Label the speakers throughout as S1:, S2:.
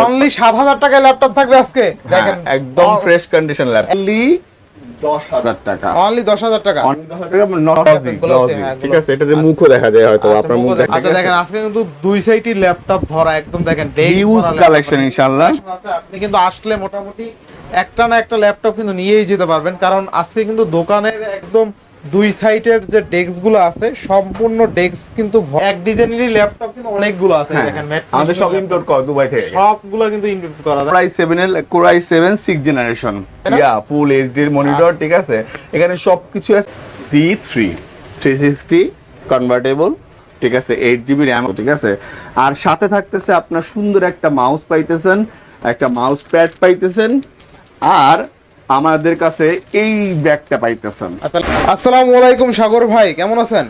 S1: Only সাত হাজার টাকায় ল্যাপটপ থাকবে আজকে। দেখেন
S2: হ্যাঁ, একদম ফ্রেশ কন্ডিশন ল্যাপটপ। অনলি দশ হাজার টাকা।
S1: অনলি দশ হাজার টাকা।
S2: অনলি দশ হাজার টাকা glossy,
S1: glossy,
S2: glossy, ঠিক আছে এটাতে মুখও দেখা যায় হয়তো
S1: আচ্ছা,
S2: আপনার মুখ
S1: মুখও
S2: দেখা
S1: দেখা- আচ্ছা দেখেন আজকে কিন্তু দুই সাইডই ল্যাপটপ ভরা একদম দেখেন
S2: কালেকশন। ইনশাআল্লাহ।
S1: আপনি কিন্তু আসলে মোটামুটি একটা না একটা ল্যাপটপ কিন্তু নিয়েই যেতে পারবেন কারণ আজকে কিন্তু দোকানের একদম দুই সাইডের যে ডেস্কগুলো আছে সম্পূর্ণ ডেস্ক কিন্তু এক ডিজাইনেরই ল্যাপটপ কিন্তু অনেকগুলো আছে
S2: হ্যাঁ,
S1: দেখেন ম্যাট
S2: আমাদের সব ইম্পোর্ট করা দুবাই থেকে।
S1: সবগুলো কিন্তু ইনপুট করা
S2: কোরাই সেভেন এর core i seven six generation yeah full HD monitor ঠিক আছে? এখানে সবকিছু আছে। G three three sixty convertible ঠিক আছে? এইট জিবি র্যাম ঠিক আছে? আর সাথে থাকতেছে আপনার সুন্দর একটা মাউস পাইতেছেন একটা মাউস প্যাড পাইতেছেন। আর আমাদের কাছে এই ব্যাগটা পাইতেছেন।
S1: আচ্ছা, আসসালামু আলাইকুম সাগর ভাই কেমন আছেন?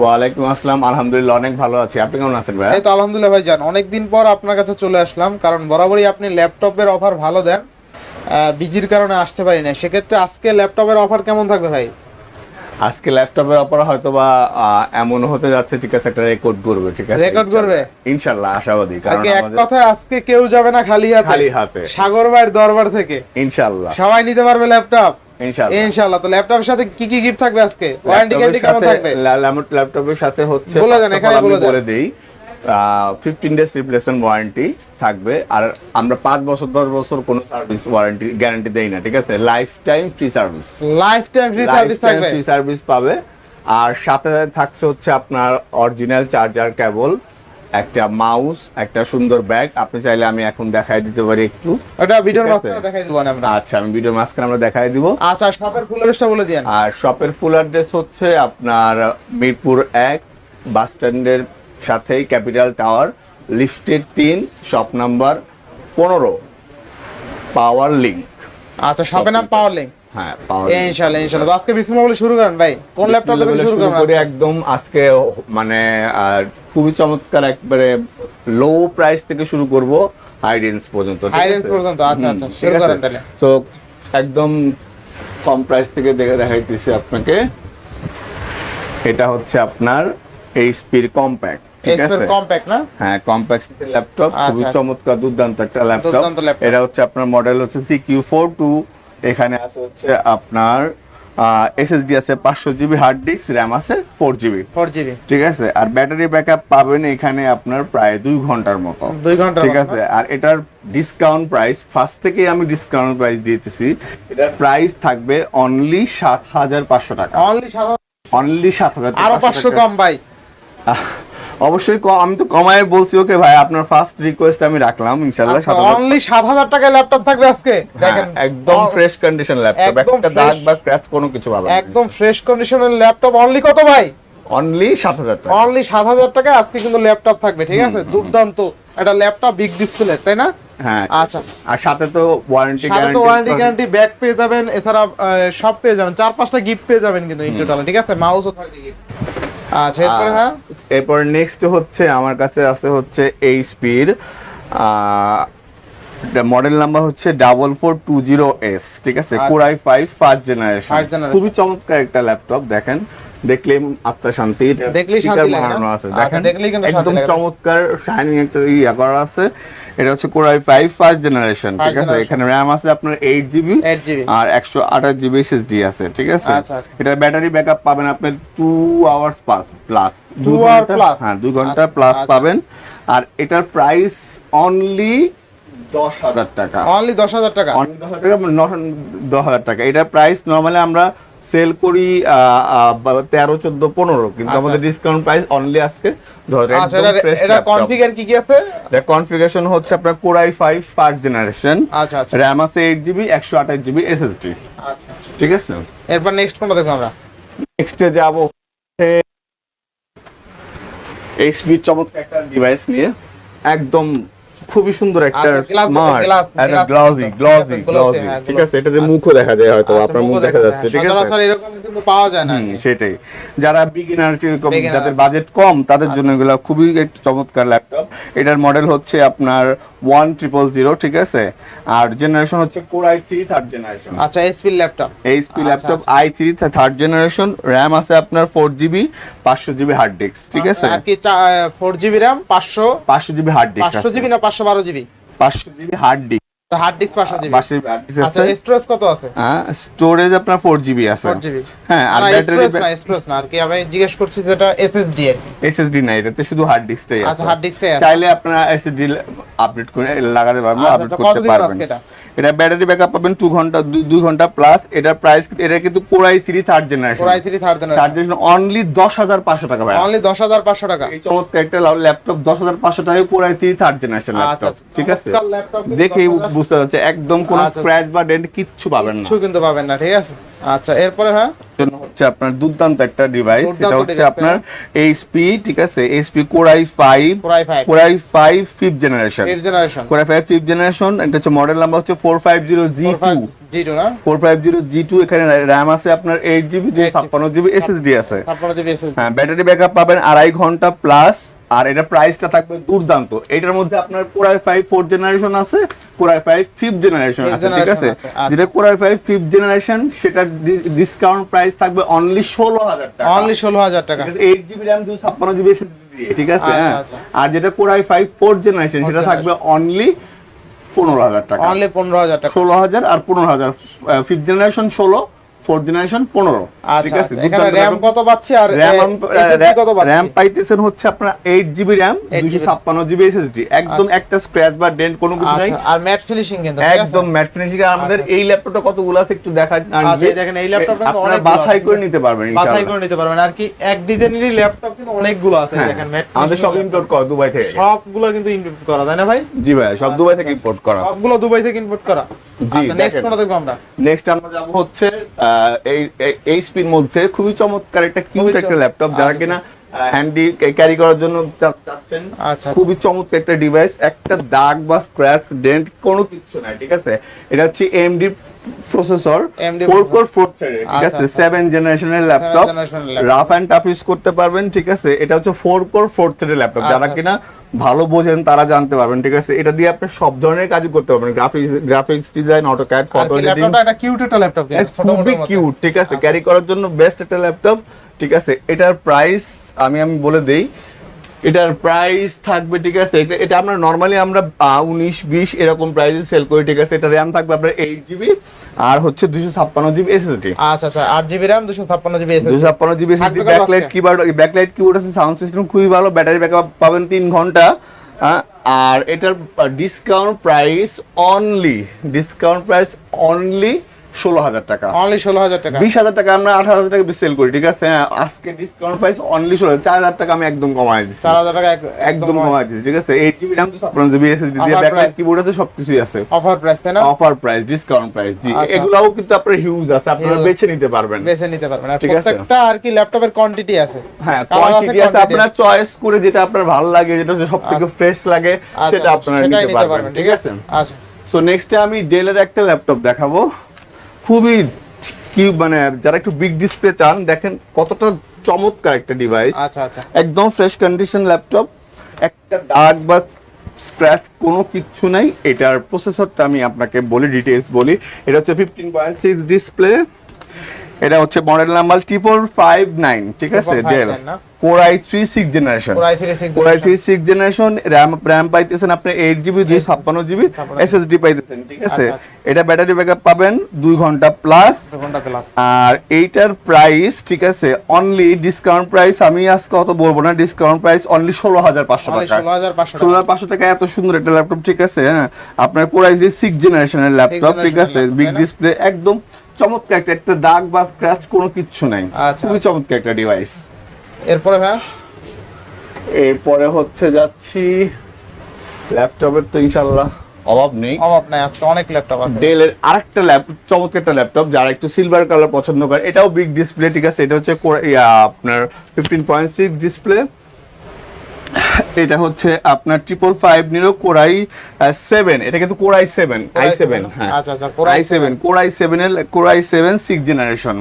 S2: ওয়ালাইকুম আসসালাম আলহামদুলিল্লাহ অনেক ভালো আছি। আপনি কেমন আছেন ভাই?
S1: এই তো আলহামদুলিল্লাহ ভাই জান অনেকদিন পর আপনার কাছে চলে আসলাম কারণ বরাবরই আপনি ল্যাপটপের অফার ভালো দেন। বিজির কারণে আসতে পারি না সেক্ষেত্রে আজকে ল্যাপটপের অফার কেমন থাকবে ভাই?
S2: আজকে ল্যাপটপের অপর হয়তো বা এমন হতে যাচ্ছে ঠিক আছে একটা রেকর্ড করবে ঠিক আছে?
S1: রেকর্ড করবে?
S2: ইনশাল্লাহ আশাবাদী কারণ
S1: এক
S2: কথা
S1: কথায় আজকে কেউ যাবে না খালি হাতে।
S2: খালি হাতে।
S1: সাগর ভাইয়ের দরবার থেকে।
S2: ইনশাল্লাহ।
S1: সবাই নিতে পারবে ল্যাপটপ
S2: ইনশাল্লাহ।
S1: ইনশাআল্লাহ তো ল্যাপটপের সাথে কি কি গিফট থাকবে আজকে? ওয়ারেন্টি গ্যারান্টি কেমন থাকবে?
S2: ল্যাপটপের সাথে হচ্ছে
S1: বলে দেন, এখানে। বলে
S2: দেই। ফিফটিন ডেজ রিপ্লেসমেন্ট ওয়ারেন্টি থাকবে। আর আমরা পাঁচ বছর দশ বছর কোনো সার্ভিস ওয়ারেন্টি গ্যারান্টি দেই না ঠিক আছে? Lifetime free service
S1: lifetime free service থাকবে?
S2: ফ্রি সার্ভিস পাবে। আর সাথে থাকছে হচ্ছে আপনার অরিজিনাল চার্জার কেবল একটা মাউস একটা সুন্দর ব্যাগ আপনি চাইলে আমি এখন দেখাই দিতে পারি একটু।
S1: ওটা ভিডিওর মাঝখানে দেখাই দিব আমরা।
S2: আচ্ছা আমি ভিডিওর মাঝখানে আমরা দেখাই দিব।
S1: আচ্ছা শপের ফুল অ্যাড্রেসটা বলে দিয়েন।
S2: আর শপের ফুল অ্যাড্রেস হচ্ছে আপনার মিরপুর এক বাস স্ট্যান্ডের সাথেই ক্যাপিটাল টাওয়ার লিফটের তিন শপ নাম্বার পনেরো পাওয়ার লিঙ্ক
S1: আচ্ছা শপের নাম পাওয়ার লিঙ্ক
S2: হ্যাঁ পাওয়ার
S1: ইনশাআল্লাহ ইনশাআল্লাহ। আজকে বিসমিল্লাহ শুরু করেন ভাই। কোন ল্যাপটপটা থেকে শুরু করবেন
S2: করে একদম আজকে মানে খুবই চমৎকার একবারে লো প্রাইস থেকে শুরু করব হাই রেঞ্জ পর্যন্ত
S1: পর্যন্ত, আচ্ছা, আচ্ছা, শুরু? করেন তাহলে।
S2: একদম কম প্রাইস থেকে দেখে দেখাইতেছি আপনাকে। এটা হচ্ছে আপনার এইচপির কম্প্যাক্ট ঠিক আছে?
S1: কম্প্যাক্ট না?
S2: হ্যাঁ কম্প্যাক্ট ল্যাপটপ
S1: আচ্ছা,
S2: খুবই
S1: আচ্ছা।
S2: চমৎকার দুর্দান্ত একটা ল্যাপটপ এটা হচ্ছে আপনার মডেল হচ্ছে সিকিউ ফোর টু এখানে আছে হচ্ছে আপনার এসএসডি আছে পাঁচশো জিবি হার্ড ডিস্ক র্যাম আছে ফোর জিবি।
S1: Four GB.
S2: ঠিক আছে? আর ব্যাটারি ব্যাকআপ পাবেন এখানে আপনার প্রায় দুই ঘণ্টার মতো।
S1: দুই ঘণ্টা
S2: ঠিক আছে? আর এটার ডিসকাউন্ট প্রাইস ফার্স্ট থেকে আমি ডিসকাউন্ট প্রাইস দিতেছি। এটার প্রাইস থাকবে অনলি সাত হাজার পাঁচশো টাকা।
S1: অনলি সাত
S2: অনলি সাত হাজার
S1: আরও পাঁচশো কম ভাই।
S2: অবশ্যই আমি তো কমায় বলছি ওকে ভাই আপনার ফার্স্ট রিকোয়েস্ট আমি রাখলাম হাজার
S1: অনলি সাত হাজার টাকায় ল্যাপটপ থাকবে আজকে? দেখেন
S2: হ্যাঁ, একদম ফ্রেশ কন্ডিশন ল্যাপটপ একটা দাগ বা ক্র্যাশ কোনো কিছু পাবেন
S1: একদম ফ্রেশ কন্ডিশনের ল্যাপটপ অনলি কত ভাই?
S2: অনলি সাত হাজার টাকা।
S1: অনলি সাত হাজার টাকায় আজকে কিন্তু ল্যাপটপ থাকবে ঠিক আছে? দুর্দান্ত একটা ল্যাপটপ বিগ ডিসপ্লে তাই না?
S2: হ্যাঁ
S1: আচ্ছা।
S2: আর সাথে তো ওয়ারেন্টি
S1: সাথে তো ওয়ারেন্টি গ্যারান্টি ব্যাগ পেয়ে যাবেন এছাড়া সব পেয়ে যাবেন চার পাঁচটা গিফট পেয়ে যাবেন কিন্তু ইন টোটাল ঠিক আছে? মাউসও থাকবে gift। আচ্ছা এরপরে হ্যাঁ?
S2: এরপর নেক্সট হচ্ছে আমার কাছে আছে হচ্ছে এইচপির মডেল নাম্বার হচ্ছে double four two zero S ঠিক আছে। কোরাই ফাইভ ফার্স্ট জেনারেশন খুবই চমৎকার একটা ল্যাপটপ দেখেন। দেখলে আত্মা শান্তি sticker
S1: শান্তি
S2: আছে।
S1: আচ্ছা,
S2: দেখেন
S1: শান্তি
S2: একদম চমৎকার শাইনিং একটা ইয়া করা আছে। এটা হচ্ছে কোরাই ফাইভ ফার্স্ট জেনারেশন ঠিক আছে? এখানে র্যাম আছে আপনার এইট জিবি আর একশো আঠাশ জিবি এসএসডি আছে ঠিক আছে?
S1: আচ্ছা, আচ্ছা।
S2: এটা ব্যাটারি ব্যাকআপ পাবেন আপনি two hours plus plus
S1: Two hour plus?
S2: হ্যাঁ দুই
S1: ঘণ্টা
S2: প্লাস
S1: আচ্ছা।
S2: পাবেন। আর এটার প্রাইস অনলি দশ হাজার টাকা।
S1: অনলি দশ হাজার টাকা?
S2: অনলি দশ হাজার টাকা ন- দশ হাজার টাকা। এটার প্রাইস নর্মালি আমরা সেল করি তেরো চোদ্দ পনেরো কিন্তু
S1: আচ্ছা,
S2: আমাদের। ডিসকাউন্ট প্রাইস অনলি আজকে
S1: আচ্ছা কনফিগার কি কি আছে?
S2: কনফিগারেশন হচ্ছে আপনার কোরাই ফাইভ ফার্স্ট জেনারেশন
S1: আচ্ছা আচ্ছা।
S2: র্যাম আছে এইট জিবি একশো আঠাশ জিবি এসএসডি
S1: আচ্ছা আচ্ছা।
S2: ঠিক আছে?
S1: এরপর নেক্সট কোনটা দেখব আমরা?
S2: নেক্সটে যাব এইচপি চমৎকার একটা ডিভাইস নিয়ে একদম খুবই সুন্দর একটা
S1: আচ্ছা,
S2: স্মার্ট একটা গ্লসি গ্লসি
S1: ঠিক আছে, glossy,
S2: গ্লসি ঠিক আছে? এটাতে
S1: আচ্ছা।
S2: মুখও দেখা যায় হয়তো
S1: আচ্ছা,
S2: আপনার মুখ দেখা যাচ্ছে ঠিক আছে?
S1: এরকম কিন্তু পাওয়া যায় না
S2: সেটাই। যারা বিগিনার যাদের বাজেট কম তাদের জন্য
S1: আচ্ছা,
S2: এগুলো খুবই একটু চমৎকার ল্যাপটপ এটার মডেল হচ্ছে আপনার ওয়ান ট্রিপল জিরো ঠিক আছে? আর জেনারেশন হচ্ছে core i three third generation
S1: আচ্ছা SP laptop
S2: HP laptop. I three third generation RAM আছে আপনার ফোর জিবি পাঁচশো জিবি হার্ড ডিস্ক ঠিক আছে?
S1: আর কি ফোর জিবি র্যাম পাঁচশো?
S2: পাঁচশো জিবি হার্ড ডিস্ক
S1: পাঁচশো জিবি না পাঁচশো বারো জিবি
S2: পাঁচশো GB hard disk
S1: hard disk পাঁচশো জিবি
S2: পাঁচশো জিবি হার্ড
S1: আচ্ছা স্টোরেজ কত আছে?
S2: স্টোরেজ আপনার ফোর জিবি আছে।
S1: ফোর জিবি
S2: হ্যাঁ আর
S1: না
S2: ব্যাটারি
S1: স্টোরেজ না স্টোরেজ না আর কি আমি জিজ্ঞেস করছি যেটা এসএসডি আর
S2: এসএসডি নাই এটাতে শুধু হার্ড ডিস্কটাই আছে।
S1: আচ্ছা হার্ড ডিস্কটাই আছে।
S2: চাইলে আপনারা এসএসডি আপডেট করে লাগাতে পারবেন
S1: আচ্ছা,
S2: আপডেট
S1: আচ্ছা,
S2: করতে পারবেন।
S1: এটা?
S2: এটা ব্যাটারি ব্যাকআপ পাবেন 2 ঘণ্টা 2 ঘণ্টা প্লাস এটার প্রাইস এটা কিন্তু core i 3 third generation
S1: core i three third
S2: third generation only 10500 টাকা ভাই
S1: অনলি দশ হাজার পাঁচশো টাকা।
S2: এই চমৎকার একটা ল্যাপটপ 10500 টাকায় কোরাই 3 থার্ড জেনারেশন ল্যাপটপ ঠিক আছে?
S1: চমৎকার laptop কিন্তু
S2: দেখেই
S1: 10,000
S2: বুঝতে যাচ্ছে একদম কোনো
S1: আচ্ছা।
S2: স্ক্র্যাচ বা ডেন্ট কিচ্ছু পাবেন না।
S1: কিছু কিন্তু পাবেন না ঠিক আছে? আচ্ছা এরপরে হ্যাঁ?
S2: হচ্ছে আপনার দুর্দান্ত একটা ডিভাইস হচ্ছে আপনার এইচপি ঠিক আছে? HP core i 5
S1: core i five
S2: core i 5 fifth generation
S1: fifth generation
S2: core i 5 fifth generation এটা হচ্ছে মডেল নাম্বার হচ্ছে 450G2
S1: জি টু না?
S2: 450G2 এখানে র্যাম আছে আপনার 8GB 256GB SSD আছে।
S1: ছাপ্পান্ন জিবি এসএসডি
S2: হ্যাঁ ব্যাটারি ব্যাকআপ পাবেন আড়াই ঘণ্টা প্লাস আর এটা প্রাইসটা থাকবে দুর্দান্ত। এটার মধ্যে আপনার core i five fourth generation আছে core i five fifth generation আছে ঠিক আছে?
S1: আচ্ছা।
S2: যেটা core i five fifth generation সেটা ডিসকাউন্ট প্রাইস থাকবে অনলি ষোলো হাজার টাকা।
S1: অনলি ষোলো হাজার টাকা।
S2: এইট জিবি র্যাম দুশো ছাপ্পান্ন জিবি ঠিক আছে?
S1: আচ্ছা,
S2: হ্যাঁ।
S1: আচ্ছা।
S2: আর যেটা কোরাই ফাইভ ফোর্থ জেনারেশন সেটা থাকবে অনলি পনেরো হাজার টাকা।
S1: অনলি পনেরো হাজার টাকা।
S2: ষোলো হাজার আর পনেরো হাজার ফিফথ জেনারেশন ষোলো ফোর্থ জেনারেশন পনেরো। ঠিক
S1: আচ্ছা
S2: আছে?
S1: আচ্ছা। এখানে
S2: দুর্দান্ত
S1: র্যাম কত পাচ্ছি আর
S2: র্যাম
S1: কত
S2: র্যাম পাইতেছেন হচ্ছে আপনার এইট জিবি র্যাম
S1: 8
S2: ছাপ্পান্ন জিবি এসএসডি একদম
S1: আচ্ছা।
S2: একটা স্ক্র্যাচ বা ডেন্ট কোনো কিছু নাই।
S1: আর ম্যাট ফিনিশিং কিন্তু
S2: একদম ম্যাট ফিনিশিং আমাদের। এই ল্যাপটপটা কতগুলো আছে একটু দেখা
S1: দেখেন এই ল্যাপটপটা
S2: আপনারা বাছাই করে নিতে পারবেন
S1: বাছাই করে নিতে পারবেন। আর কি এক ডিজাইনেরই ল্যাপটপ কিন্তু অনেকগুলো আছে
S2: হ্যাঁ,
S1: দেখেন ম্যাট
S2: আমাদের সব ইম্পোর্ট করা দুবাই থেকে।
S1: সবগুলো কিন্তু ইম্পোর্ট করা তাই না ভাই?
S2: জি ভাই সব দুবাই থেকে ইম্পোর্ট করা।
S1: সবগুলো দুবাই থেকে ইম্পোর্ট করা। আচ্ছা নেক্সট কোনটা দেখব আমরা?
S2: নেক্সট আমরা যাব হচ্ছে আহ, এই এই স্পিন মধ্যে খুবই চমৎকার একটা কিউট একটা ল্যাপটপ যারা
S1: আচ্ছা,
S2: কিনা হ্যান্ডি ক্যারি করার জন্য চাচ্ছেন।
S1: আচ্ছা
S2: খুবই চমৎকার একটা ডিভাইস একটা দাগ বা স্ক্র্যাচ ডেন্ট কোনো কিছু নাই ঠিক আছে? এটা হচ্ছে AMD processor four core four ঠিক
S1: আচ্ছা,
S2: আছে
S1: আচ্ছা।
S2: সেভেন জেনারেশনের laptop. Rough and tough use করতে পারবেন ঠিক আছে? এটা হচ্ছে ফোর কোর ফোর থ্রেডের ল্যাপটপ
S1: আচ্ছা,
S2: যারা
S1: আচ্ছা।
S2: কিনা ভালো বোঝেন তারা জানতে পারবেন ঠিক আছে? এটা দিয়ে আপনি সব ধরনের কাজ করতে পারবেন। Graphics graphics design AutoCAD photo editing
S1: একটা কিউট একটা ল্যাপটপ
S2: খুবই কিউট ঠিক আছে?
S1: আচ্ছা,
S2: ক্যারি করার জন্য বেস্ট একটা ল্যাপটপ ঠিক আছে? এটার প্রাইস আমি আমি বলে দেই এটার প্রাইস থাকবে ঠিক আছে? এটা আমরা নর্মালি আমরা উনিশ বিশ এরকম প্রাইসে সেল করি ঠিক আছে? এটা র্যাম থাকবে আপনার এইট জিবি আর হচ্ছে দুশো ছাপ্পান্ন জিবি এসএসডি
S1: আচ্ছা আচ্ছা আট জিবি র্যাম দুশো ছাপ্পান্ন জিবি
S2: দুশো ছাপ্পান্ন GB SSD backlight? Keyboard backlight keyboard আছে সাউন্ড সিস্টেম খুবই ভালো ব্যাটারি ব্যাকআপ পাবেন তিন ঘণ্টা আহ, আর এটার discount price only discount price only ষোলো হাজার টাকা।
S1: অনলি ষোলো হাজার টাকা।
S2: বিশ হাজার টাকা আমরা আঠারো হাজার টাকা সেল করি ঠিক আছে? হ্যাঁ, আজকে ডিসকাউন্ট প্রাইস অনলি ষোলো চার হাজার টাকা আমি একদম কমাই দিচ্ছি
S1: চার হাজার টাকা
S2: একদম কমাই দিচ্ছি ঠিক আছে? এইট জিবি র্যাম তো ছাপ্পান্ন জিবি এসএসডি দিয়ে ব্যাকলাইট কিবোর্ড আছে সবকিছুই আছে।
S1: অফার প্রাইস তাই না?
S2: অফার প্রাইস ডিসকাউন্ট প্রাইস জি।
S1: আচ্ছা।
S2: এগুলাও কিন্তু আপনার হিউজ আছে আপনারা বেছে নিতে পারবেন।
S1: বেছে নিতে পারবেন। আর
S2: ঠিক আছে।
S1: প্রত্যেকটা আর কি ল্যাপটপের কোয়ান্টিটি আছে।
S2: হ্যাঁ কোয়ান্টিটি আছে আপনার চয়েস করে যেটা আপনার ভালো লাগে যেটা সব থেকে ফ্রেশ লাগে
S1: আচ্ছা,
S2: সেটা আপনারা নিতে পারবেন ঠিক আছে?
S1: আচ্ছা।
S2: সো নেক্সটে আমি ডেলের একটা ল্যাপটপ দেখাবো। খুবই কি মানে যারা একটু বিগ ডিসপ্লে চান দেখেন কতটা চমৎকার একটা ডিভাইস
S1: আচ্ছা আচ্ছা।
S2: একদম ফ্রেশ কন্ডিশন ল্যাপটপ একটা দাগ বা স্ক্র্যাচ কোনো কিচ্ছু নাই। এটার প্রসেসরটা আমি আপনাকে বলি ডিটেলস বলি। এটা হচ্ছে ফিফটিন পয়েন্ট সিক্স ডিসপ্লে এটা হচ্ছে model number triple five nine ঠিক আছে? Dell? Core i three six generation
S1: core i three six
S2: core i three six generation RAM RAM পাইতেছেন আপনি এইট জিবি দুই ছাপ্পান্ন জিবি এসএসডি পাইতেছেন ঠিক আছে। এটা ব্যাটারি ব্যাকআপ পাবেন দুই ঘণ্টা প্লাস আর এইটার প্রাইস ঠিক আছে অনলি ডিসকাউন্ট প্রাইস আমি আজকে অত বলব না ডিসকাউন্ট প্রাইস অনলি ষোলো হাজার পাঁচশো টাকা।
S1: ষোলো হাজার পাঁচশো
S2: টাকা। এত সুন্দর একটা ল্যাপটপ ঠিক আছে? হ্যাঁ। আপনার কোরাই সিক্স জেনারেশনের ল্যাপটপ ঠিক আছে? বিগ ডিসপ্লে একদম চমৎকার একটা একটা দাগ বা স্ক্র্যাচ কোনো কিচ্ছু নাই।
S1: আচ্ছা,
S2: খুবই চমৎকার একটা ডিভাইস
S1: এরপরে ভাই
S2: এরপরে হচ্ছে যাচ্ছি ল্যাপটপের তো ইনশাল্লাহ অভাব নেই।
S1: অভাব নাই আজকে অনেক ল্যাপটপ আছে।
S2: ডেলের আরেকটা ল্যাপটপ চমৎকার একটা ল্যাপটপ যারা একটু সিলভার কালার পছন্দ করে। এটাও বিগ ডিসপ্লে ঠিক আছে? এটা হচ্ছে আপনার ফিফটিন পয়েন্ট সিক্স ডিসপ্লে এটা হচ্ছে আপনার triple five Nero core i seven এটা কিন্তু core i seven i seven হ্যাঁ।
S1: আচ্ছা আচ্ছা
S2: i seven core i seven এর core i seven six generation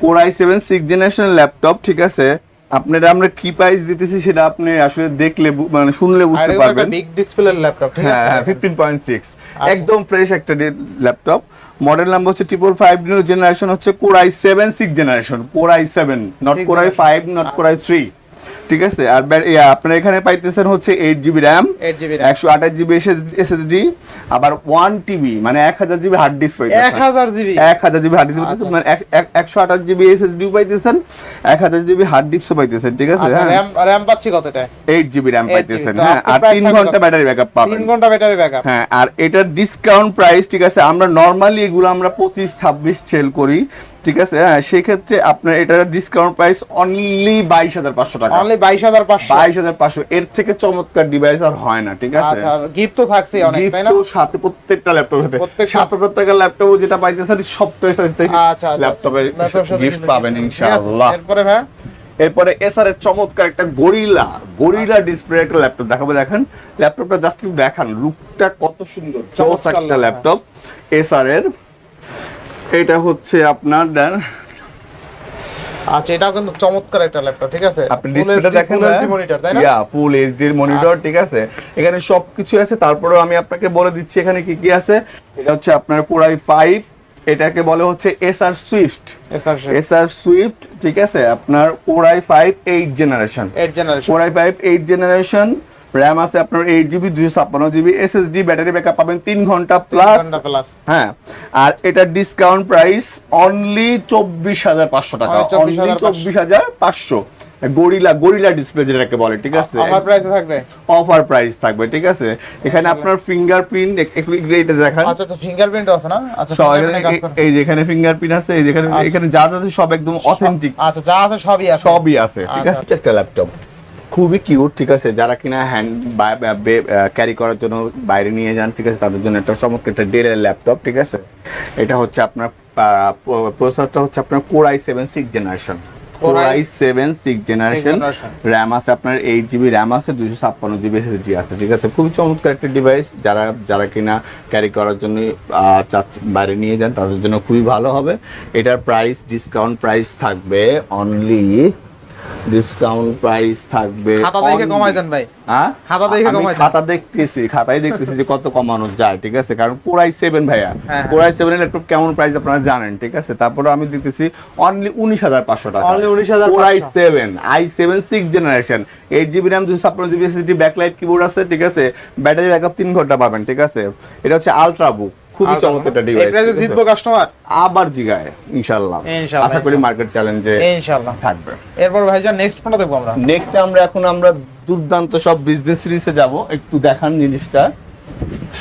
S2: core i seven six generation laptop ঠিক আছে? আপনারা আমরা কি প্রাইস দিতেছি সেটা আপনি আসলে দেখলে মানে শুনলে বুঝতে পারবেন।
S1: বিগ ডিসপ্লের ল্যাপটপ ঠিক
S2: হ্যাঁ
S1: আছে?
S2: হ্যাঁ ফিফটিন পয়েন্ট সিক্স
S1: আচ্ছা।
S2: একদম ফ্রেশ একটা ল্যাপটপ মডেল নাম্বার হচ্ছে ট্রিপল ফাইভ জেনারেশন হচ্ছে core i seven six generation core i seven not core i five not core i three ঠিক আছে? আর আপনারা এখানে পাইতেছেন হচ্ছে এইট জিবি র্যাম একশো আঠাশ জিবি এসএসডি আবার ওয়ান টিবি মানে এক হাজার জিবি হার্ড ডিস্ক
S1: এক হাজার জিবি
S2: এক হাজার জিবি হার্ড ডিস্ক
S1: আচ্ছা,
S2: পাইতেছেন মানে এক- একশো আঠাশ জিবি এসএসডিও পাইতেছেন এক হাজার জিবি হার্ড ডিস্কও পাইতেছেন ঠিক আছে?
S1: আচ্ছা র্যাম র্যাম পাচ্ছি কতটা
S2: এইট জিবি র্যাম পাইতেছেন হ্যাঁ আর তিন
S1: ঘণ্টা
S2: ব্যাটারি ব্যাকআপ পাবেন।
S1: তিন ঘণ্টা ব্যাটারি ব্যাকআপ
S2: হ্যাঁ আর এটার ডিসকাউন্ট প্রাইস ঠিক আছে আমরা নর্মালি এগুলো আমরা পঁচিশ ছাব্বিশ সেল করি। ঠিক আছে? হ্যাঁ সেক্ষেত্রে আপনার এটার ডিসকাউন্ট প্রাইস অনলি বাইশ হাজার পাঁচশো টাকা।
S1: অনলি বাইশ হাজার পাঁচশো।
S2: বাইশ হাজার পাঁচশো। এর থেকে চমৎকার ডিভাইস আর হয় না ঠিক আছে?
S1: আচ্ছা গিফট তো থাকছে অনেক তাই না?
S2: সাথে প্রত্যেকটা ল্যাপটপ সাথে
S1: প্রত্যেকটা-
S2: সাত হাজার টাকার ল্যাপটপ যেটা পাইতেছেন সপ্তাহে সাথে
S1: আচ্ছা আচ্ছা
S2: ল্যাপটপে গিফট পাবেন? ইনশাআল্লাহ।
S1: এরপরে ভাই?
S2: এরপরে এসআর এর চমৎকার একটা গরিলা গরিলা ডিসপ্লে একটা ল্যাপটপ দেখাবো দেখেন। ল্যাপটপটা জাস্ট দেখান লুকটা কত সুন্দর চমৎকার একটা ল্যাপটপ এসআর এর। এটা হচ্ছে আপনার দেন
S1: আচ্ছা এটাও কিন্তু চমৎকার একটা ল্যাপটপ ঠিক আছে?
S2: আপনি ডিসপ্লেটা দেখেন
S1: মনিটর তাই না?
S2: ইয়া ফুল এইচডি মনিটর ঠিক আছে? এখানে সবকিছু আছে তারপরেও আমি আপনাকে বলে দিচ্ছি এখানে কি কি আছে। এটা হচ্ছে আপনার পুরাই ফাইভ এটাকে বলে হচ্ছে Acer Swift
S1: Acer
S2: Acer Swift ঠিক আছে? আপনার পুরাই five eight generation
S1: eight generation
S2: four i five eight generation RAM আছে আপনার এইট জিবি দুশো ছাপ্পান্ন জিবি এসএসডি ব্যাটারি ব্যাকআপ পাবেন তিন ঘণ্টা প্লাস হ্যাঁ আর এটা ডিসকাউন্ট প্রাইস অনলি চব্বিশ হাজার পাঁচশো টাকা
S1: 24,500
S2: চব্বিশ হাজার পাঁচশো। গরিলা গরিলা ডিসপ্লে যেটাকে বলে ঠিক আছে?
S1: আমার প্রাইসে থাকবে?
S2: অফার প্রাইস থাকবে ঠিক আছে? এখানে আপনার ফিঙ্গারপ্রিন্ট একটু এটা দেখান।
S1: আচ্ছা আচ্ছা ফিঙ্গারপ্রিন্ট আছে না? আচ্ছা।
S2: এই যে এখানে ফিঙ্গারপ্রিন্ট আছে এই যে এখানে
S1: আচ্ছা।
S2: এখানে যা যা আছে সব একদম অথেন্টিক
S1: আচ্ছা যা আছে সবই আছে।
S2: সবই আছে ঠিক
S1: আচ্ছা।
S2: আছে? একটা ল্যাপটপ খুবই কিউট ঠিক আছে? যারা কিনা হ্যান্ড ক্যারি করার জন্য বাইরে নিয়ে যান ঠিক আছে? তাদের জন্য একটা চমৎকার একটা ডেলের ল্যাপটপ ঠিক আছে? এটা হচ্ছে আপনার প্রসেসরটা হচ্ছে আপনার core i seven six generation seven six generation RAM আছে আপনার এইট জিবি র্যাম আছে দুশো ছাপ্পান্ন জিবি এসএসডি আছে ঠিক আছে? খুবই চমৎকার একটা ডিভাইস যারা যারা কিনা ক্যারি করার জন্য বাইরে নিয়ে যান তাদের জন্য খুবই ভালো হবে। এটার প্রাইস ডিসকাউন্ট প্রাইস থাকবে অনলি ডিসকাউন্ট প্রাইস থাকবে
S1: খাতা দেখে কমাই দেন ভাই।
S2: হ্যাঁ?
S1: খাতা দেখে কমাই
S2: খাতা দেখতেছি খাতায় দেখতেছি যে কত কমানো যায় ঠিক আছে? কারণ কোরাই সেভেন ভাইয়া
S1: হ্যাঁ।
S2: কোরাই সেভেন ল্যাপটপ কেমন প্রাইস আপনারা জানেন ঠিক আছে? তারপরে আমি দিতেছি অনলি উনিশ হাজার পাঁচশো টাকা।
S1: Only 19,500
S2: core i seven i seven six generation eight GB RAM দুশো ছাপ্পান্ন জিবি এসএসডি ব্যাকলাইট কিবোর্ড আছে ঠিক আছে? ব্যাটারি ব্যাকআপ তিন ঘণ্টা পাবেন ঠিক আছে? এটা হচ্ছে আলট্রা বুক খুবই চমৎকার ডিভাইস
S1: জিতবো কাস্টমার
S2: আবার জিগায় ইনশাল্লাহ, আশা করি মার্কেট চ্যালেঞ্জে
S1: ইনশাআল্লাহ।
S2: থাকবে।
S1: এরপর ভাইজান নেক্সট কোনটা দেখব আমরা?
S2: নেক্সট আমরা এখন আমরা দুর্দান্ত সব বিজনেস সিরিজে যাব। একটু দেখান জিনিসটা।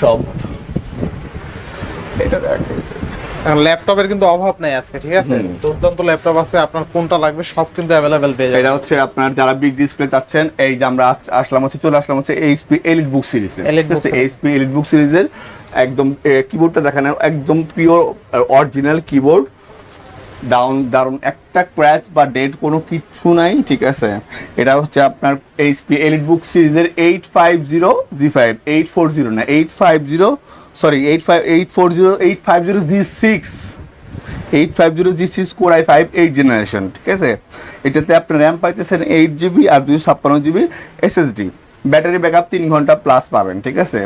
S2: সব। এটা
S1: ল্যাপটপের কিন্তু অভাব নাই আজকে ঠিক আছে? দুর্দান্ত ল্যাপটপ আছে আপনার কোনটা লাগবে সব কিন্তু অ্যাভেলেবেল পেয়ে
S2: এটা হচ্ছে আপনার যারা বিগ ডিসপ্লে চাচ্ছেন এই যে আমরা আসলাম হচ্ছে চলে আসলাম হচ্ছে এইচপি এলিট বুক সিরিজে। এইচপি এলিট বুক সিরিজের একদম কিবোর্ডটা দেখানো, একদম পিওর অরিজিনাল কিবোর্ড ডাউন দারুণ একটা ক্র্যাশ বা ডেট কোনো কিচ্ছু নাই, ঠিক আছে? এটা হচ্ছে আপনার এইচপি এলিট বুক সিরিজের eight five zero G five eight four zero না eight five zero sorry eight five eight four zero eight five zero G six eight five zero G six core i five eight generation ঠিক আছে? এটাতে আপনি RAM পাইতেছেন eight GB আর দুশো ছাপ্পান্ন GB SSD battery backup তিন ঘণ্টা plus পাবেন, ঠিক আছে?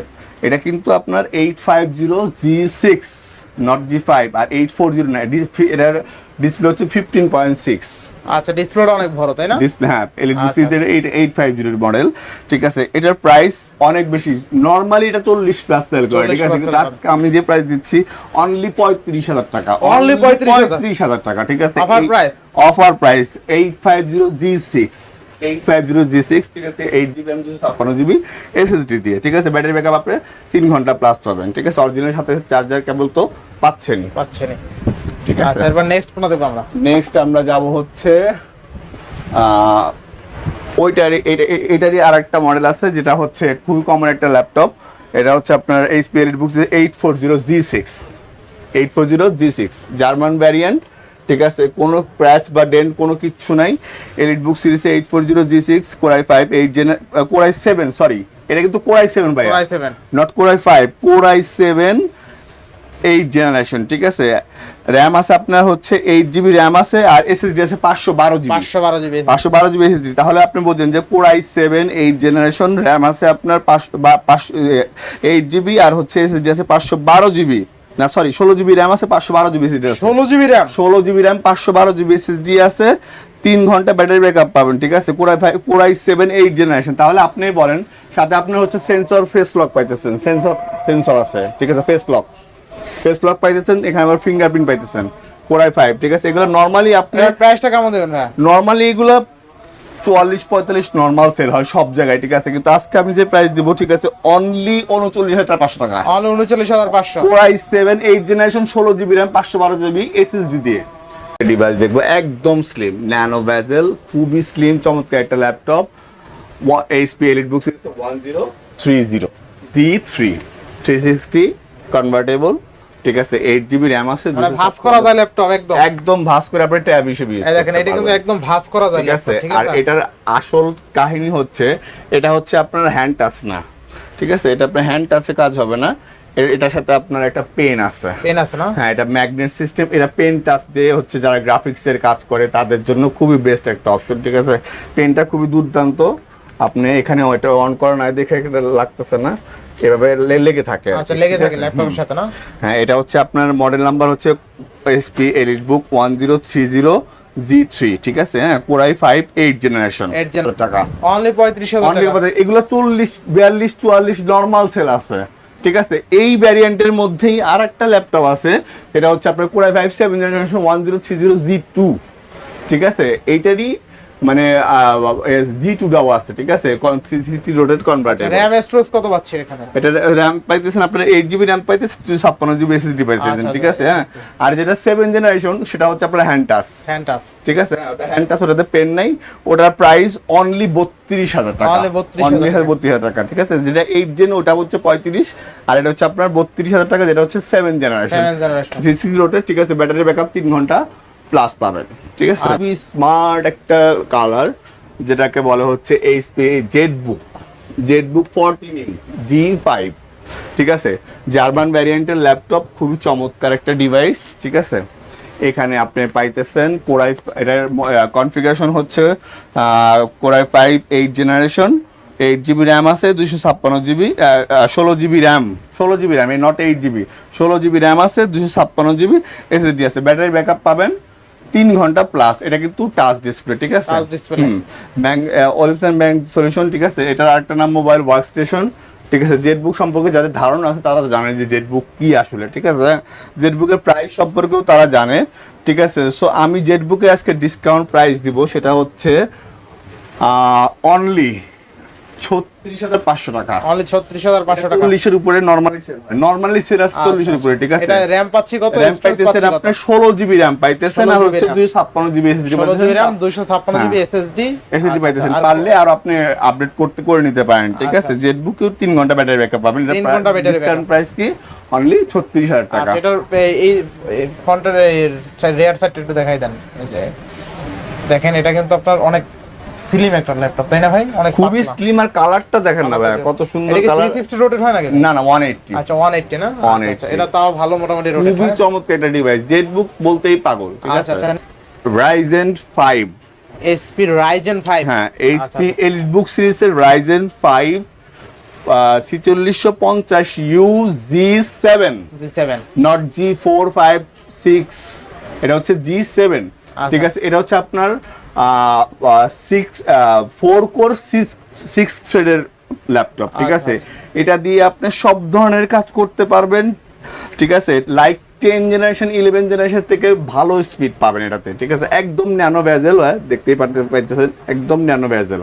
S2: এটা কিন্তু আপনার eight five zero G six not G five R eight four zero না এটার ডিসপ্লে হচ্ছে ফিফটিন পয়েন্ট সিক্স
S1: আচ্ছা ডিসপ্লেটা অনেক বড় তাই না?
S2: ডিসপ্লে হ্যাঁ এলইডি
S1: আচ্ছা,
S2: সিরিজের এইট এইট ফাইভ জিরোর মডেল ঠিক আছে? এটার প্রাইস অনেক বেশি। নর্মালি এটা চল্লিশ প্লাস সেল করে ঠিক আছে? কিন্তু আজকে আমি যে প্রাইস দিচ্ছি অনলি পঁয়ত্রিশ হাজার টাকা
S1: অনলি 35,000
S2: পঁয়ত্রিশ হাজার। টাকা ঠিক আছে? Offer price eight five zero G six eight five zero G six ঠিক আছে? এইট জিবি এম দুশো ছাপ্পান্ন জিবি এসএসডি দিয়ে ঠিক আছে? ব্যাটারি ব্যাকআপ আপনি তিন ঘণ্টা প্লাস পাবেন ঠিক আছে? অরিজিনাল সাথে চার্জার কেবল তো পাচ্ছেনই। ঠিক
S1: আচ্ছা
S2: আছে
S1: এরপর নেক্সট কোনটা দেখব আমরা?
S2: নেক্সট আমরা যাব হচ্ছে ওইটারই এটা- এ- এটারই আর একটা মডেল আছে যেটা হচ্ছে খুবই কমন একটা ল্যাপটপ এটা হচ্ছে আপনার HP Elite Books eight four zero G six eight four zero G six German variant ঠিক আছে? কোনো ক্র্যাচ বা ডেন্ট কোনো কিচ্ছু নাই। এলিট বুক সিরিজে eight four zero G six core i five eight gen core i seven sorry এটা কিন্তু কোরাই সেভেন ভাই
S1: core i seven
S2: not core i five core i seven eight generation ঠিক আছে? র্যাম আছে আপনার হচ্ছে এইট জিবি র্যাম আছে আর SSD আছে পাঁচশো বারো জিবি
S1: পাঁচশো বারো জিবি
S2: পাঁচশো বারো জিবি এসএসডি তাহলে আপনি বলছেন যে core i seven eight generation RAM আছে আপনার পাঁচশো বা পাঁচশো এইট জিবি আর হচ্ছে এসএসডি আছে পাঁচশো বারো জিবি না সরি ষোলো জিবি র্যাম আছে পাঁচশো বারো জিবি এসএসডি আছে।
S1: ষোলো জিবি র্যাম
S2: ষোলো জিবি র্যাম পাঁচশো বারো জিবি এসএসডি আছে তিন ঘণ্টা ব্যাটারি ব্যাকআপ পাবেন ঠিক আছে? Core i five core i seven eight generation তাহলে আপনি বলেন সাথে আপনার হচ্ছে সেন্সর ফেস লক পাইতেছেন। সেন্সর সেন্সর আছে ঠিক আছে? ফেস লক ফেস লক পাইতেছেন এখানে আবার ফিঙ্গারপ্রিন্ট পাইতেছেন। কোরাই ফাইভ ঠিক আছে? এগুলো নর্মালি আপনি
S1: এটার প্রাইসটা কেমন দেবেন
S2: নর্মালি এগুলো চুয়াল্লিশ পঁয়তাল্লিশ নর্মাল সেল হয় সব জায়গায় ঠিক আছে? কিন্তু আজকে আমি যে প্রাইস দিব ঠিক আছে অনলি উনচল্লিশ হাজার পাঁচশো টাকা।
S1: উনচল্লিশ হাজার পাঁচশো।
S2: Core i seven eight generation ষোলো জিবি র্যাম পাঁচশো বারো জিবি এসএসডি দিয়ে। ডিভাইস দেখব একদম স্লিম ন্যানো ভ্যাজেল খুবই স্লিম চমৎকার একটা laptop HP Elite Book one zero three zero G three three sixty convertible ঠিক আছে এইট জিবি র্যাম আছে
S1: মানে
S2: 256
S1: ভাস করা যায় ল্যাপটপ একদম।
S2: একদম ভাস করে আপনি ট্যাব হিসেবে
S1: এই দেখেন এটা কিন্তু একদম ভাস করা যায়
S2: ঠিক আছে আর এটার আসল কাহিনী হচ্ছে এটা হচ্ছে আপনার হ্যান্ড টাচ না। ঠিক আছে এটা আপনার হ্যান্ড টাচে কাজ হবে না। এটার সাথে আপনার একটা পেন আছে।
S1: পেন আছে না?
S2: হ্যাঁ এটা ম্যাগনেট সিস্টেম এটা পেন টাচ দিয়ে হচ্ছে যারা গ্রাফিক্স এর কাজ করে তাদের জন্য খুবই বেস্ট একটা অপশন ঠিক আছে? পেনটা খুবই দুর্দান্ত। আপনি এখানে ওইটা অন করা না দেখে লাগতেছে না। এভাবে লেগে থাকে
S1: আচ্ছা লেগে থাকে ল্যাপটপের সাথে না?
S2: হ্যাঁ এটা হচ্ছে আপনার মডেল নাম্বার হচ্ছে SP Elite Book one zero three zero G three ঠিক আছে? হ্যাঁ core i five eight generation টাকা।
S1: অনলি পঁয়ত্রিশ হাজার
S2: অনলি। এগুলো চল্লিশ বিয়াল্লিশ চুয়াল্লিশ নর্মাল সেল আছে ঠিক আছে? এই ভ্যারিয়েন্টের মধ্যেই আর একটা ল্যাপটপ আছে এটা হচ্ছে আপনার core i five seven generation one zero three zero G two ঠিক আছে? এইটারই মানে জি টু ডাও আছে ঠিক আছে? সিটি রোটেড কনভার্টার
S1: র্যাম স্টোরেজ কত পাচ্ছি এখানে?
S2: এটা র্যাম পাইতেছেন আপনার এইট জিবি র্যাম পাইতেছেন দুশো ছাপ্পান্ন জিবি এসএসডি পাইতেছেন
S1: আচ্ছা,
S2: ঠিক আছে?
S1: আচ্ছা,
S2: হ্যাঁ। আর যেটা সেভেন জেনারেশন সেটা হচ্ছে আপনার হ্যান্ড টাচ
S1: ফ্যান্টাস
S2: ঠিক আছে? হ্যান্ড টাচ ওটাতে পেন নাই ওটার প্রাইস অনলি বত্রিশ হাজার টাকা।
S1: Only 32,000
S2: অনলি
S1: টাকা।
S2: বত্রিশ হাজার টাকা ঠিক আছে? যেটা এইট জেন ওটা হচ্ছে পঁয়ত্রিশ আর এটা হচ্ছে আপনার বত্রিশ হাজার টাকা যেটা হচ্ছে সেভেন জেনারেশন সিক্স রোটের ঠিক আছে? ব্যাটারি ব্যাকআপ তিন ঘণ্টা। প্লাস পাবেন ঠিক আছে? খুবই স্মার্ট একটা কালার যেটাকে বলা হচ্ছে HP Z Book Z Book fourteen G five ঠিক আছে? জার্মান ভ্যারিয়েন্টের ল্যাপটপ খুবই চমৎকার একটা ডিভাইস ঠিক আছে? এখানে আপনি পাইতেছেন কোরাই এটার কনফিগারেশন হচ্ছে core i five eight generation eight GB RAM আছে দুশো ছাপ্পান্ন জিবি ষোলো জিবি র্যাম ষোলো জিবি র্যাম এই নট এইট জিবি ষোলো জিবি র্যাম আছে দুশো ছাপ্পান্ন জিবি এসএসডি আছে। ব্যাটারি ব্যাকআপ পাবেন। তিন ঘণ্টা প্লাস এটা কিন্তু টাচ ডিসপ্লে ঠিক আছে?
S1: Touch display।
S2: Bang Olufsen Bang Olufsen ঠিক আছে? এটার আরেকটা নাম মোবাইল ওয়ার্ক স্টেশন ঠিক আছে? জেটবুক সম্পর্কে যাদের ধারণা আছে তারা জানে যে জেটবুক কি আসলে ঠিক আছে? জেটবুকের প্রাইস সম্পর্কেও তারা জানে ঠিক আছে? সো আমি জেটবুকে আজকে ডিসকাউন্ট প্রাইস দিব সেটা হচ্ছে অনলি ছত্রিশ হাজার পাঁচশো টাকা।
S1: অনলি ছত্রিশ হাজার পাঁচশো টাকা।
S2: উপরে নর্মালি সেল সেল আছে চল্লিশের উপরে ঠিক আছে?
S1: এটা র্যাম পাচ্ছি কত?
S2: র্যাম পাইতেছেন আপনি ষোলো জিবি র্যাম পাইতেছেন আর হচ্ছে
S1: RAM
S2: দুইশো ছাপ্পান্ন জিবি এসএসডি
S1: জিবি র্যাম দুইশো ছাপ্পান্ন। জিবি এসএসডি
S2: এসএসডি পাইতেছেন। পারলে আর আপনি আপডেট করতে করে নিতে পারেন ঠিক আছে? জেটবুকেও তিন ঘণ্টা ব্যাটারি ব্যাকআপ পাবেন।
S1: ঘণ্টা
S2: প্রাইস কি? অনলি ছত্রিশ হাজার টাকা।
S1: আচ্ছা এটার এই- এই রেয়ার সাইডটা একটু দেখাই দেন। এই যে দেখেন এটা কিন্তু আপনার অনেক স্লিম একটা ল্যাপটপ তাই না ভাই? অনেক
S2: খুবই স্লিম আর কালারটা দেখেন না ভাই কত সুন্দর কালার
S1: 360 রোটেট হয়
S2: না না ওয়ান এইটটি
S1: আচ্ছা 180 না? আচ্ছা,
S2: 180
S1: আচ্ছা, এটা তাও ভালো মোটামুটি রোটেট
S2: খুবই চমৎকার একটা ডিভাইস জেটবুক বলতেই পাগল ঠিক
S1: আচ্ছা
S2: আছে?
S1: আচ্ছা।
S2: রাইজেন ফাইভ
S1: এসপি রাইজেন 5
S2: হ্যাঁ এইচপি বুক সিরিজের রাইজেন ফাইভ ছিচল্লিশশো পঞ্চাশ U G seven
S1: G 7
S2: not G four five six এটা হচ্ছে জি সেভেন। ঠিক আছে এটা হচ্ছে আপনার সিক্স ফোর কোর সিক্স থ্রেডের ল্যাপটপ ঠিক
S1: আচ্ছা,
S2: আছে? এটা দিয়ে আপনি সব ধরনের কাজ করতে পারবেন ঠিক আছে? Like ten generation eleven generation থেকে ভালো স্পিড পাবেন এটাতে ঠিক আছে? একদম ন্যানো ভ্যাজেল হয় দেখতেই পারতে পাইতেছেন একদম ন্যানো ভ্যাজেল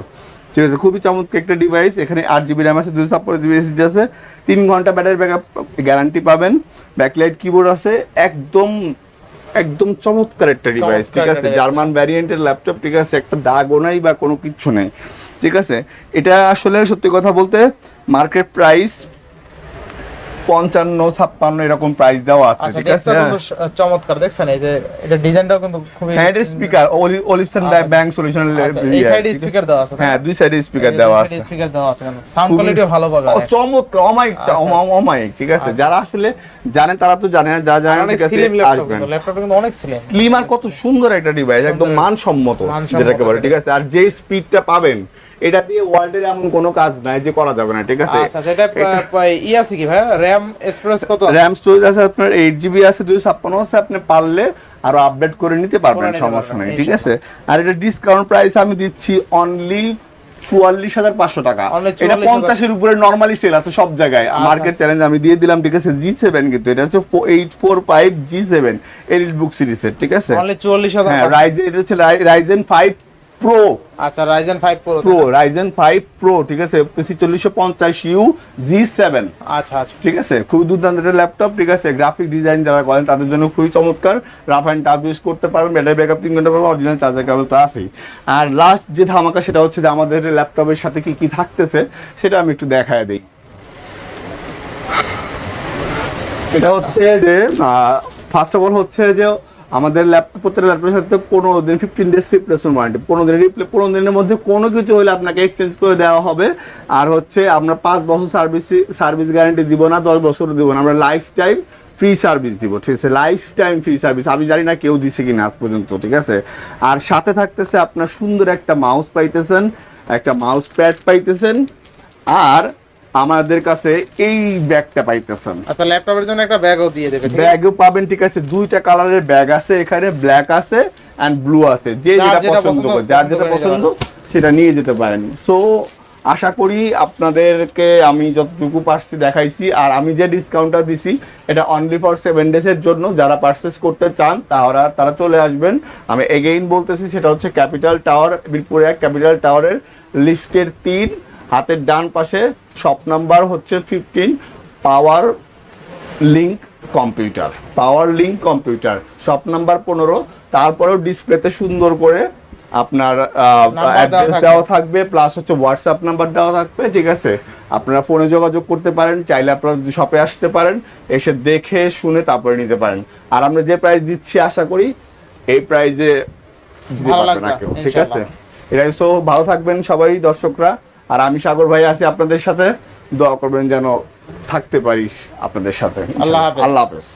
S2: ঠিক আছে খুবই চমৎকার একটা ডিভাইস এখানে আট জিবি র্যাম আছে দুশো ছাপ্পান্ন জিবি এসডি আছে তিন ঘণ্টা ব্যাটারি ব্যাকআপ গ্যারান্টি পাবেন ব্যাকলাইট কিবোর্ড আছে একদম একদম চমৎকার একটা ডিভাইস ঠিক আছে? জার্মান ভ্যারিয়েন্টের ল্যাপটপ ঠিক আছে? একটা দাগও নাই বা কোনো কিছু নেই ঠিক আছে? এটা আসলে সত্যি কথা বলতে মার্কেট প্রাইস পঞ্চান্ন ছাপ্পান্ন এরকম প্রাইস দেওয়া আছে
S1: আচ্ছা
S2: ঠিক আছে? হ্যাঁ।
S1: চমৎকার দেখছেন? এই যে এটা ডিজাইনটাও কিন্তু খুবই
S2: হ্যাঁ এটা স্পিকার অলিপসন
S1: আচ্ছা,
S2: ব্যাংক সলিউশন
S1: আচ্ছা, এই সাইডে স্পিকার দেওয়া আছে
S2: হ্যাঁ দুই সাইডে স্পিকার দেওয়া আছে।
S1: স্পিকার দেওয়া আছে সাউন্ড কোয়ালিটিও ভালো পাবে
S2: চমৎকার অমাইক
S1: আচ্ছা,
S2: অমাইক ঠিক আছে? যারা আসলে জানেন তারা তো জানে না যা জানে ঠিক আছে
S1: ল্যাপটপ কিন্তু অনেক স্লিম
S2: স্লিম আর কত সুন্দর একটা ডিভাইস একদম মানসম্মত
S1: মানসম্মত
S2: যেটাকে বলে ঠিক আছে? আর যে স্পিডটা পাবেন এটা দিয়ে ওয়ার্ল্ডের এমন কোনো কাজ নাই যে করা যাবে না ঠিক আছে?
S1: আচ্ছা সেটা ই আছে কি ভাই? র্যাম স্টোরেজ কত?
S2: র্যাম স্টোরেজ আছে আপনার এইট জিবি আছে দুশো ছাপ্পান্ন আছে আপনি পারলে আরও আপডেট করে নিতে পারবেন সমস্যা নেই ঠিক আছে? আর এটা ডিসকাউন্ট প্রাইস আমি দিচ্ছি অনলি চুয়াল্লিশ হাজার পাঁচশো টাকা। এটা
S1: 44,000
S2: পঞ্চাশের উপরে নর্মালি সেল আছে সব জায়গায়।
S1: আচ্ছা,
S2: মার্কেট চ্যালেঞ্জ আমি দিয়ে দিলাম ঠিক আছে? জি সেভেন কিন্তু এটা হচ্ছে eight four five G seven Elite Book সিরিজের ঠিক আছে?
S1: চুয়াল্লিশ হাজার
S2: হ্যাঁ রাইজেন এটা হচ্ছে রাইজেন ফাইভ প্রো
S1: আচ্ছা Ryzen five pro
S2: pro Ryzen five pro ঠিক আছে? ছিচল্লিশশো পঞ্চাশ ইউ জি সেভেন
S1: আচ্ছা আচ্ছা।
S2: ঠিক আছে? খুব দুর্দান্ত একটা ল্যাপটপ ঠিক আছে? গ্রাফিক ডিজাইন যারা করেন তাদের জন্য খুবই চমৎকার। রাফ অ্যান্ড টাফ ইউজ করতে পারবেন ব্যাটারি ব্যাকআপ তিন ঘণ্টা পাবেন অরিজিনাল চার্জার কেবল তো আছেই। আর লাস্ট যে ধামাকা সেটা হচ্ছে যে আমাদের ল্যাপটপের সাথে কি কি থাকতেছে সেটা আমি একটু দেখায় দিই। এটা হচ্ছে যে ফার্স্ট অফ অল হচ্ছে যে আমাদের ল্যাপটপ প্রত্যেকটা ল্যাপটপের সাথে পনেরো দিন ফিফটিন ডেজ রিপ্লেসমেন্ট ওয়ারেন্টি পনেরো দিন রিপ্লে পনেরো দিনের মধ্যে কোনো কিছু হলে আপনাকে এক্সচেঞ্জ করে দেওয়া হবে। আর হচ্ছে আমরা পাঁচ বছর সার্ভিস সার্ভিস গ্যারান্টি দিব না, দশ বছর দিব না। আমরা লাইফ টাইম ফ্রি সার্ভিস দিব, ঠিক আছে? লাইফ টাইম ফ্রি সার্ভিস আমি জানি না কেউ দিছে কিনা আজ পর্যন্ত, ঠিক আছে? আর সাথে থাকতেছে আপনার সুন্দর একটা মাউস পাইতেছেন, একটা মাউস প্যাড পাইতেছেন। আর আমাদের কাছে এই ব্যাগটা পাইতেছেন।
S1: আচ্ছা ল্যাপটপের জন্য একটা ব্যাগও দিয়ে দেবে
S2: ব্যাগও পাবেন ঠিক আছে দুইটা কালারের ব্যাগ আছে এখানে ব্ল্যাক আছে এন্ড ব্লু আছে। যে যেটা পছন্দ করে যার যেটা
S1: পছন্দ
S2: সেটা নিয়ে যেতে পারেন। সো আশা করি আপনাদেরকে আমি যতটুকু পারছি দেখাইছি আর আমি যে ডিসকাউন্টটা দিছি এটা অনলি ফর সেভেন ডেজের জন্য যারা পারচেস করতে চান তারা তারা চলে আসবেন। আমি এগেইন বলতেছি সেটা হচ্ছে ক্যাপিটাল টাওয়ার মিরপুরে এক ক্যাপিটাল টাওয়ারের লিফটের তিন হাতের ডান পাশে শপ নাম্বার হচ্ছে fifteen Power Link computer Power Link computer shop number পনেরো। তারপরেও ডিসপ্লেতে সুন্দর করে আপনার অ্যাড্রেস
S1: থাকবে।
S2: দেওয়া থাকবে প্লাস হচ্ছে হোয়াটসঅ্যাপ নাম্বার দেওয়া থাকবে ঠিক আছে? আপনারা ফোনে যোগাযোগ করতে পারেন চাইলে আপনারা শপে আসতে পারেন এসে দেখে শুনে তারপরে নিতে পারেন। আর আমরা যে প্রাইস দিচ্ছি আশা করি এই প্রাইজে ঠিক আছে। এটাই সো ভালো থাকবেন সবাই দর্শকরা। আর আমি সাগর ভাই আছি আপনাদের সাথে। দোয়া করবেন যেন থাকতে পারিস আপনাদের সাথে।
S1: আল্লাহ
S2: আল্লাহ হাফেজ।